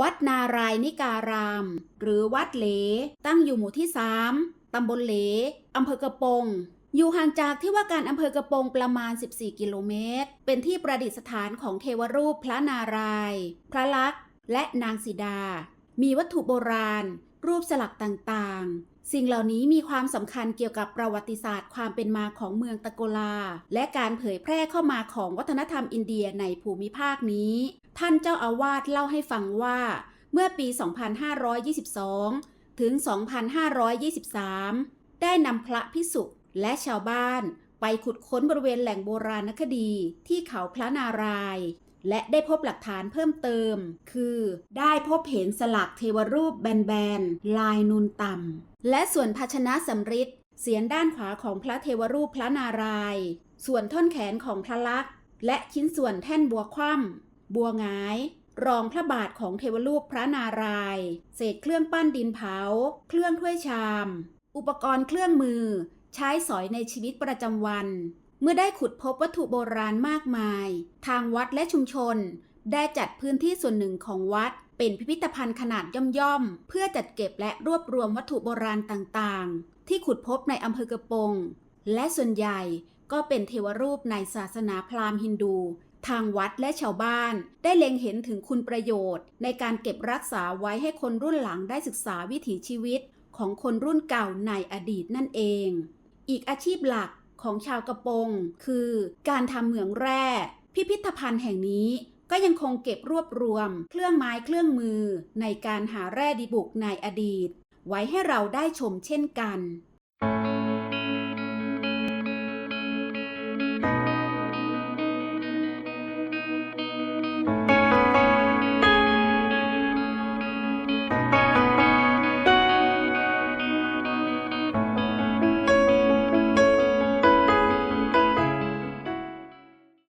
วัดนารายณิการาม หรือวัดเหล ตั้งอยู่หมู่ที่ 3 ตำบลเหล อำเภอกระโปง อยู่ห่างจากที่ว่าการอำเภอกระโปงประมาณ 14 กิโลเมตร เป็นที่ประดิษฐานของเทวรูปพระนารายณ์พระลักษณ์และนางสีดา มีวัตถุโบราณ รูปสลักต่างๆ สิ่งเหล่านี้มีความสำคัญเกี่ยวกับประวัติศาสตร์ความเป็นมาของเมืองตะโกลา และการเผยแพร่เข้ามาของวัฒนธรรมอินเดียในภูมิภาคนี้ ท่านเจ้าอาวาสเล่าให้ฟังว่า เมื่อปี 2522 ถึง 2523 ได้นำพระพิสุและชาวบ้าน ไปขุดค้นบริเวณแหล่งโบราณคดีที่เขาพระนารายณ์และได้พบหลักฐานเพิ่มเติม คือได้พบเห็นสลักเทวรูปแบนๆ ลายนูนต่ำ และส่วนภาชนะสำริดเสียนด้านขวาของพระเทวรูปพระนารายณ์ส่วนท่อนแขนของพระลักษณ์และชิ้นส่วนแท่นบัวคว่ำบัวงาย รองพระบาทของเทวรูปพระนารายณ์เศษเครื่องปั้นดินเผา เครื่องถ้วยชาม อุปกรณ์เครื่องมือ ใช้สอยในชีวิตประจำวัน เมื่อได้ขุดพบวัตถุโบราณมากมาย ทางวัดและชุมชน ได้จัดพื้นที่ส่วนหนึ่งของวัด เป็นพิพิธภัณฑ์ขนาดย่อมๆ เพื่อจัดเก็บและรวบรวมวัตถุโบราณต่างๆ ที่ขุดพบในอำเภอกระโปง และส่วนใหญ่ก็เป็นเทวรูปในศาสนาพราหมณ์ฮินดู ทางวัดและชาวบ้านได้เล็งเห็นถึงคุณประโยชน์ ในการเก็บรักษาไว้ให้คนรุ่นหลังได้ศึกษาวิถีชีวิต ของคนรุ่นเก่าในอดีตนั่นเอง อีกอาชีพหลักของชาวกระโปง คือการทำเหมืองแร่ พิพิธภัณฑ์แห่งนี้ก็ยังคงเก็บรวบรวม เครื่องไม้เครื่องมือในการหาแร่ดีบุกในอดีต ไว้ให้เราได้ชมเช่นกัน